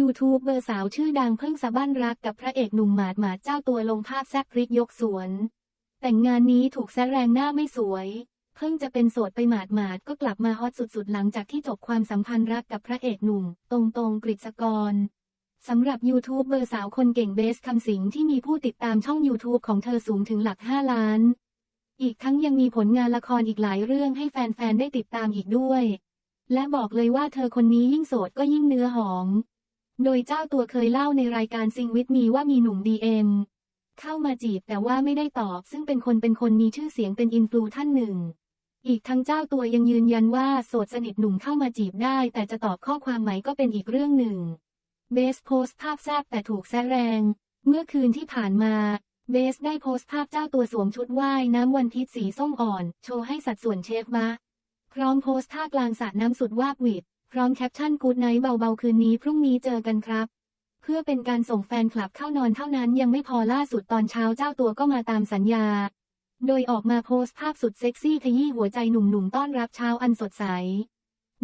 ยูทูบเบอร์สาวชื่อดังเพิ่งสะบั้นรักกับพระเอกหนุ่มหมาดหมาดเจ้าตัวลงภาพแซบพริกยกสวน แต่งงานนี้ถูกแซแรงหน้าไม่สวย เพิ่งจะเป็นโสดไปหมาดหมาดก็กลับมาฮอตสุดๆ หลังจากที่จบความสัมพันธ์รักกับพระเอกหนุ่ม ตรงตรงกฤษกรสำหรับยูทูบเบอร์สาวคนเก่งเบสคำสิงที่มีผู้ติดตามช่อง YouTube ของเธอสูงถึงหลัก 5 ล้าน อีกทั้งยังมีผลงานละครอีกหลายเรื่องให้แฟนๆได้ติดตามอีกด้วย และบอกเลยว่าเธอคนนี้ยิ่งโสดก็ยิ่งเนื้อหอม โดยเจ้าตัวเคยเล่าในรายการซิงวิทมีว่ามีหนุ่มดีเอ็มเข้ามาจีบแต่ว่าไม่ได้ตอบ ซึ่งเป็นคนเป็นคนมีชื่อเสียงเป็นอินฟลูท่านหนึ่ง อีกทั้งเจ้าตัวยังยืนยันว่าโสดสนิทหนุ่มเข้ามาจีบได้ แต่จะตอบข้อความไหมก็เป็นอีกเรื่องหนึ่ง เบสโพสต์ภาพแซบแต่ถูกแซแรง เมื่อคืนที่ผ่านมาเบสได้โพสต์ภาพเจ้าตัวสวมชุดว่ายน้ำวันพีชสีส้มอ่อน โชว์ให้สัดส่วนเชฟบะพร้อมโพสต์ท่ากลางสระน้ำสุดวาบหวิด ร้อมแคปชั่นกู๊ดไนท์เบาๆคืนนี้พรุ่งนี้เจอกันครับ เพื่อเป็นการส่งแฟนคลับเข้านอนเท่านั้นยังไม่พอล่าสุดตอนเช้าเจ้าตัวก็มาตามสัญญา โดยออกมาโพสต์ภาพสุดเซ็กซี่ขยี้หัวใจหนุ่มๆต้อนรับเช้าอันสดใส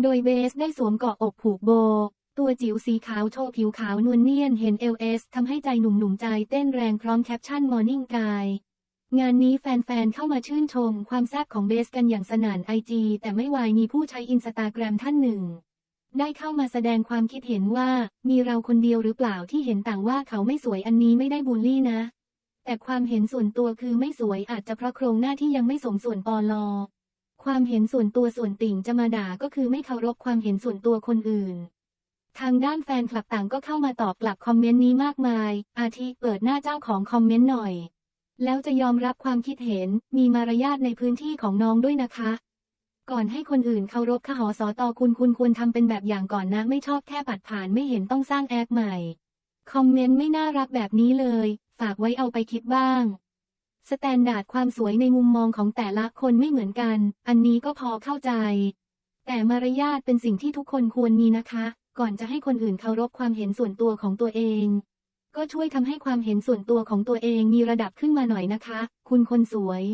โดยเบสได้สวมเกาะอกผูกโบ ตัวจิ๋วสีขาวโชว์ผิวขาวนวลเนียนเห็นเอลเอสทำให้ใจหนุ่มๆใจเต้นแรงพร้อมแคปชั่นมอร์นิ่งกายงานนี้แฟนๆ เข้ามาชื่นชมความแซ่บของเบสกันอย่างสนั่นไอจีแต่ไม่วายมีผู้ใช้อินสตาแกรมท่านหนึ่ง ได้เข้ามาแสดงความคิดเห็นว่า มีเราคนเดียวหรือเปล่าที่เห็นต่างว่าเขาไม่สวยอันนี้ไม่ได้บูลลี่นะ แต่ความเห็นส่วนตัวคือไม่สวยอาจจะเพราะโครงหน้าที่ยังไม่สมส่วนปอลอ ความเห็นส่วนตัวส่วนติ่งจะมาด่าก็คือไม่เคารพความเห็นส่วนตัวคนอื่น ทางด้านแฟนคลับต่างก็เข้ามาตอบกลับคอมเมนต์นี้มากมาย อาทิเปิดหน้าเจ้าของคอมเมนต์หน่อยแล้วจะยอมรับความคิดเห็น มีมารยาทในพื้นที่ของน้องด้วยนะคะ ก่อนให้คนอื่นเคารพขหอสอตอคุณคุณควรทำเป็นแบบอย่างก่อนนะไม่ชอบแค่ปัดผ่านไม่เห็นต้องสร้างแอคใหม่ คอมเมนต์ไม่น่ารักแบบนี้เลย ฝากไว้เอาไปคิดบ้าง สแตนดาร์ดความสวยในมุมมองของแต่ละคนไม่เหมือนกัน อันนี้ก็พอเข้าใจ แต่มารยาทเป็นสิ่งที่ทุกคนควรมีนะคะ ก่อนจะให้คนอื่นเคารพความเห็นส่วนตัวของตัวเองก็ช่วยทำให้ความเห็นส่วนตัวของตัวเองมีระดับขึ้นมาหน่อยนะคะ คุณคนสวย